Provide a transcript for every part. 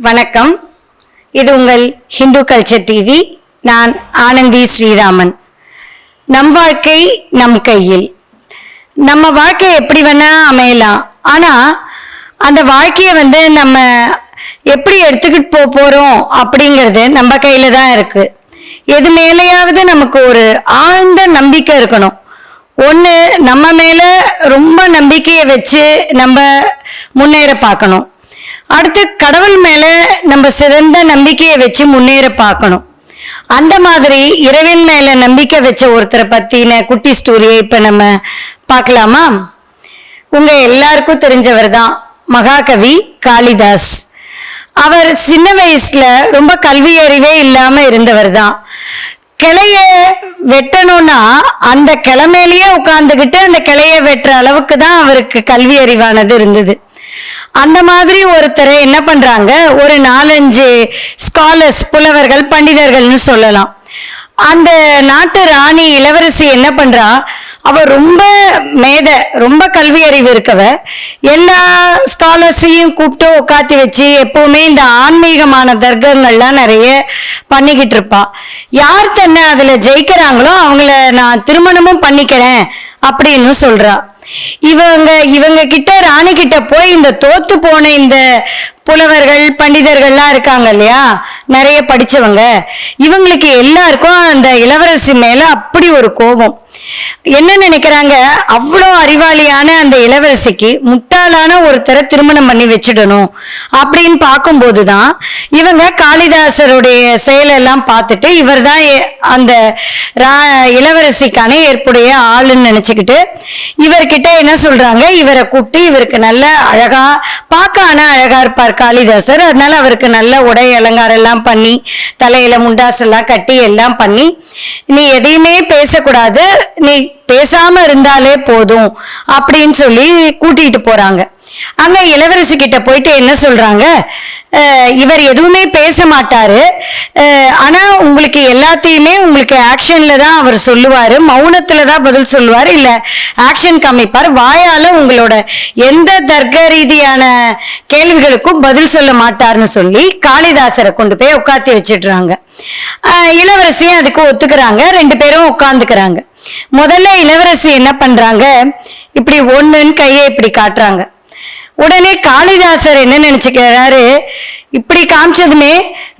வணக்கம். இது உங்கள் ஹிந்து கல்ச்சர் டிவி. நான் ஆனந்தி ஸ்ரீராமன். நம் வாழ்க்கை நம் கையில். நம்ம வாழ்க்கை எப்படி வேணா அமையலாம். ஆனா அந்த வாழ்க்கையை வந்து நம்ம எப்படி எடுத்துக்கிட்டு போக போறோம் அப்படிங்கிறது நம்ம கையில தான் இருக்கு. எது மேலேயாவது நமக்கு ஒரு ஆழ்ந்த நம்பிக்கை இருக்கணும். ஒன்று நம்ம மேலே ரொம்ப நம்பிக்கையை வச்சு நம்ம முன்னேற பார்க்கணும். அடுத்து கடவுள் மேல நம்ம சிறந்த நம்பிக்கையை வச்சு முன்னேற பார்க்கணும். அந்த மாதிரி இரவின் மேல நம்பிக்கை வச்ச ஒருத்தரை பத்தின குட்டி ஸ்டோரியை இப்ப நம்ம பார்க்கலாமா? உங்க எல்லாருக்கும் தெரிஞ்சவர் தான் மகாகவி காளிதாஸ். அவர் சின்ன வயசுல ரொம்ப கல்வி அறிவே இல்லாம இருந்தவர் தான். கிளைய வெட்டணும்னா அந்த கிளை மேலேயே உட்கார்ந்துகிட்டு அந்த கிளைய வெட்டுற அளவுக்கு தான் அவருக்கு கல்வி அறிவானது இருந்தது. அந்த மாதிரி ஒருத்தரை என்ன பண்றாங்க? ஒரு நாலஞ்சு ஸ்காலர்ஸ் புலவர்கள் பண்டிதர்கள்னு சொல்லலாம். அந்த நாட்டு ராணி இளவரசி என்ன பண்றா? அவ ரொம்ப மேத ரொம்ப கல்வி அறிவு இருக்கவ. எல்லா ஸ்காலர்ஸையும் கூப்பிட்டு உட்காத்தி வச்சு எப்பவுமே இந்த ஆன்மீகமான தர்க்கங்கள்லாம் நிறைய பண்ணிக்கிட்டு இருப்பா. யார் தன்னை அதுல ஜெயிக்கிறாங்களோ அவங்கள நான் திருமணமும் பண்ணிக்கிறேன் அப்படின்னு சொல்றா. இவங்க இவங்க கிட்ட ராணி கிட்ட போய் இந்த தோத்து போன இந்த புலவர்கள் பண்டிதர்கள்லாம் இருக்காங்க இல்லையா? நிறைய படிச்சவங்க. இவங்களுக்கு எல்லாருக்கும் அந்த இளவரசி மேல அப்படி ஒரு கோபம். என்ன நினைக்கிறாங்க? அவ்வளோ அறிவாளியான அந்த இளவரசிக்கு முட்டாளான ஒருத்தரை திருமணம் பண்ணி வச்சிடணும் அப்படின்னு பார்க்கும்போது தான் இவங்க காளிதாசருடைய செயலெல்லாம் பார்த்துட்டு இவர் தான் அந்த ரா- இளவரசிக்கான ஏற்புடைய ஆளுன்னு நினச்சிக்கிட்டு இவர்கிட்ட என்ன சொல்கிறாங்க இவரை கூப்பிட்டு இவருக்கு நல்ல அழகாக பார்க்க ஆனால் அழகாக இருப்பார் காளிதாசர். அதனால அவருக்கு நல்ல உடை அலங்காரம் எல்லாம் பண்ணி தலையில முண்டாசெல்லாம் கட்டி எல்லாம் பண்ணி நீ எதையுமே பேசக்கூடாது. நீ பேசாம இருந்தாலே போதும் அப்படின்னு சொல்லி கூட்டிட்டு போறாங்க. அங்க இளவரசி கிட்ட போயிட்டு என்ன சொல்றாங்க? இவர் எதுவுமே பேச மாட்டாரு. ஆனா உங்களுக்கு எல்லாத்தையுமே உங்களுக்கு ஆக்ஷன்ல தான் அவர் சொல்லுவாரு. மௌனத்துல தான் பதில் சொல்லுவாரு. இல்ல ஆக்ஷன் காமிப்பார். வாயால உங்களோட எந்த தர்க்க ரீதியான கேள்விகளுக்கும் பதில் சொல்ல மாட்டார்னு சொல்லி காளிதாசரை கொண்டு போய் உட்காத்தி வச்சிடுறாங்க. இளவரசியும் அதுக்கு ஒத்துக்கிறாங்க. ரெண்டு பேரும் உட்காந்துக்கிறாங்க முதல்ல இளவரசி என்ன பண்றாங்க? இப்படி ஒண்ணுன்னு கையை இப்படி காட்டுறாங்க. உடனே காளிதாசர் என்ன நினைச்சுக்கிறாரு? இப்படி காமிச்சதுமே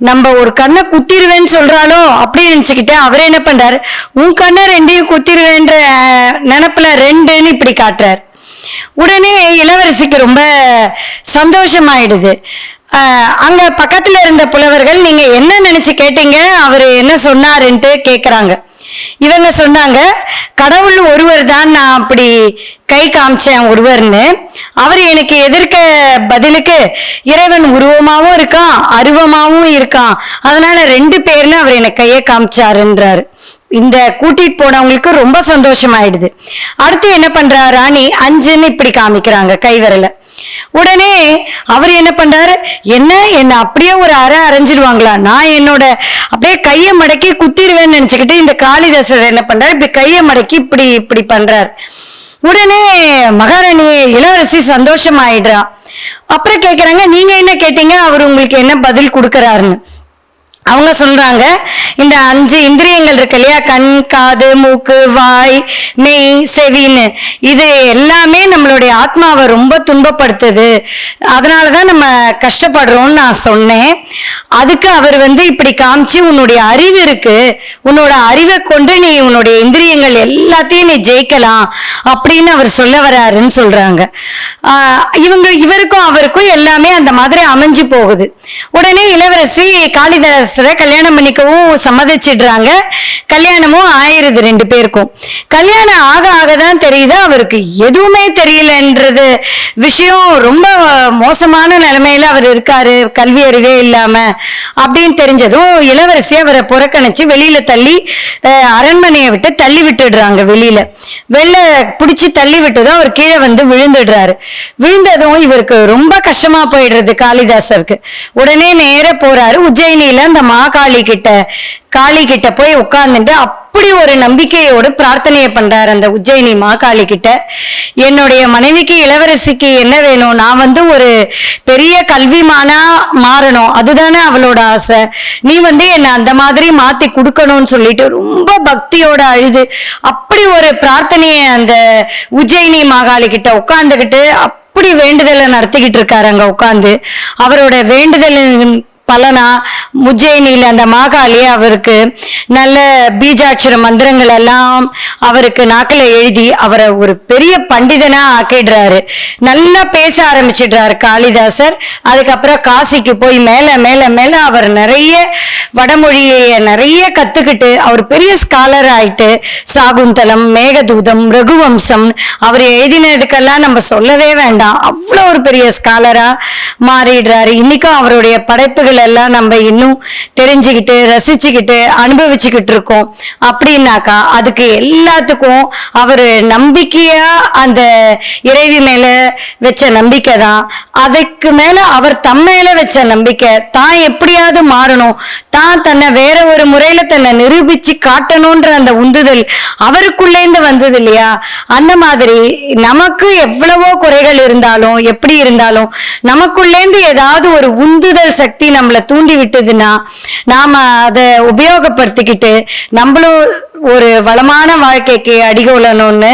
நம்ம ஒரு கண்ணை குத்திருவேன்னு சொல்றாளோ அப்படின்னு நினைச்சுக்கிட்டு அவர் என்ன பண்றாரு? உன் கண்ணை ரெண்டையும் குத்திருவேன்ற நினப்புல ரெண்டுன்னு இப்படி காட்டுறாரு. உடனே இளவரசிக்கு ரொம்ப சந்தோஷமாயிடுது. அங்க பக்கத்துல இருந்த புலவர்கள் நீங்க என்ன நினைச்சு கேட்டீங்க? அவரு என்ன சொன்னாருன்ட்டு கேக்குறாங்க. இவங்க சொன்னாங்க கடவுள் ஒருவர் தான் நான் அப்படி கை காமிச்சேன் ஒருவர்னு. அவர் எனக்கு எதிர்க்க பதிலுக்கு இறைவன் உருவமாவும் இருக்கான் அருவமாவும் இருக்கான். அதனால ரெண்டு பேர்னு அவர் எனக்கு கையை காமிச்சாருன்றாரு. இந்த கூட்டிட்டு போனவங்களுக்கு ரொம்ப சந்தோஷமாயிடுது. அடுத்து என்ன பண்றா ராணி? அஞ்சுன்னு இப்படி காமிக்கிறாங்க கைவரலை உடனே அவர் என்ன பண்றாரு? என்ன என்ன அப்படியே ஒரு அரை அரைஞ்சிருவாங்களா நான் என்னோட அப்படியே கையை மடக்கி குத்திடுவேன்னு நினைச்சுக்கிட்டு இந்த காளிதாசர் என்ன பண்றாரு? இப்படி கையை மடக்கி இப்படி இப்படி பண்றாரு. உடனே மகாராணி இளவரசி சந்தோஷமாயிடுறா. அப்புறம் கேக்குறாங்க நீங்க என்ன கேட்டீங்க? அவர் உங்களுக்கு என்ன பதில் கொடுக்கறாருன்னு. அவங்க சொல்றாங்க இந்த அஞ்சு இந்திரியங்கள் இருக்கு இல்லையா? கண் காது மூக்கு வாய் மெய் செவின்னு. இது எல்லாமே நம்மளுடைய ஆத்மாவை ரொம்ப துன்பப்படுத்துது. அதனாலதான் நம்ம கஷ்டப்படுறோம்னு நான் சொன்னேன். அதுக்கு அவர் வந்து இப்படி காமிச்சு உன்னுடைய அறிவு இருக்கு. உன்னோட அறிவை கொண்டு நீ உன்னுடைய இந்திரியங்கள் எல்லாத்தையும் நீ ஜெயிக்கலாம். அப்படின்னு அவர் சொல்ல வராருன்னு சொல்றாங்க. இவங்க இவருக்கும் அவருக்கும் எல்லாமே அந்த மாதிரி அமைஞ்சு போகுது. உடனே இளவரசி காளிதாஸ் காளிதாசரை கல்யாணம் பண்ணிக்கவும் சம்மதிச்சிடுறாங்க. கல்யாணமும் ஆயிருது ரெண்டு பேருக்கும். கல்யாணம் ஆக ஆக தான் தெரியுது அவருக்கு எதுவுமே தெரியலன்றது விஷயம். ரொம்ப மோசமான நிலைமையில அவர் இருக்காரு கல்வி அறிவே இல்லாம அப்படின்னு தெரிஞ்சதும் இளவரசி அவரை புறக்கணிச்சு வெளியில தள்ளி அரண்மனையை விட்டு தள்ளி விட்டுடுறாங்க வெளியில. வெளில பிடிச்சி தள்ளி விட்டதும் அவர் கீழே வந்து விழுந்துடுறாரு. விழுந்ததும் இவருக்கு ரொம்ப கஷ்டமா போயிடுறது காளிதாசருக்கு. உடனே நேர போறாரு. உஜ்ஜயினியில அந்த மாகாளி கிட்ட காளி கிட்ட போய் உட்கார்ந்துட்டு அப்படி ஒரு நம்பிக்கையோடு பிரார்த்தனையை பண்றாரு அந்த உஜ்ஜயினி மாகாளி கிட்ட. என்னுடைய மனைவிக்கு இளவரசிக்கு என்ன வேணும்? நான் வந்து ஒரு பெரிய கல்விமானா மாறணும். அதுதானே அவளோட ஆசை. நீ வந்து என்ன அந்த மாதிரி மாத்தி கொடுக்கணும்னு சொல்லிட்டு ரொம்ப பக்தியோட அழுது. அப்படி ஒரு பிரார்த்தனையை அந்த உஜ்ஜயினி மாகாளி கிட்ட உட்கார்ந்துகிட்டு அப்படி வேண்டுதலை நடத்திக்கிட்டு இருக்காரு அங்க உட்கார்ந்து. அவரோட வேண்டுதலின் பலனா உஜ்ஜயினியில அந்த மாகாளி அவருக்கு நல்ல பீஜாட்சர மந்திரங்கள் எல்லாம் அவருக்கு நாக்கில் எழுதி அவரை ஒரு பெரிய பண்டிதனா ஆக்கிடுறாரு. நல்லா பேச ஆரம்பிச்சிடுறாரு காளிதாசர். அதுக்கப்புறம் காசிக்கு போய் மேல மேல மேல அவர் நிறைய வடமொழியை நிறைய கத்துக்கிட்டு அவர் பெரிய ஸ்காலர் ஆயிட்டு சாகுந்தலம் மேகதூதம் ரகுவம்சம் அவர் எழுதினதுக்கெல்லாம் நம்ம சொல்லவே வேண்டாம். அவ்வளோ ஒரு பெரிய ஸ்காலரா மாறிடுறாரு. இன்னைக்கும் அவருடைய படைப்புகள் எல்லாம் நம்ம இன்னும் தெரிஞ்சுக்கிட்டு ரசிச்சுக்கிட்டு அனுபவிச்சுக்கிட்டு இருக்கோம். அப்படின்னாக்கா அதுக்கு எல்லாத்துக்கும் அவர் நம்பிக்கையா அந்த இறைவி மேல வச்ச நம்பிக்கை தான். அதுக்கு மேல அவர் தம் வச்ச நம்பிக்கை தான் எப்படியாவது மாறணும். தான் தன்னை வேற ஒரு முறையில தன்னை நிரூபிச்சு காட்டணும்ன்ற அந்த உந்துதல் அவருக்குள்ளேந்து வந்தது இல்லையா? அந்த மாதிரி நமக்கு எவ்வளவோ குறைகள் இருந்தாலும் எப்படி இருந்தாலும் நமக்குள்ளேந்து ஏதாவது ஒரு உந்துதல் சக்தி நம்ம நம்மளை தூண்டி விட்டதுன்னா நாம அதை உபயோகப்படுத்திக்கிட்டு நம்மளும் ஒரு வளமான வாழ்க்கைக்கு அடிகோலணும்னு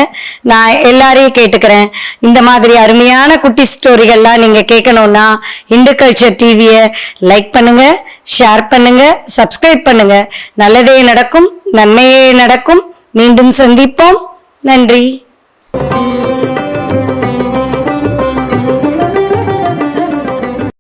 நான் எல்லாரையும் கேட்டுக்கிறேன். இந்த மாதிரி அருமையான குட்டி ஸ்டோரிகள்லாம் நீங்கள் கேட்கணும்னா இந்து கல்ச்சர் டிவியை லைக் பண்ணுங்க ஷேர் பண்ணுங்க சப்ஸ்கிரைப் பண்ணுங்க. நல்லதே நடக்கும் நன்மையே நடக்கும். மீண்டும் சந்திப்போம். நன்றி.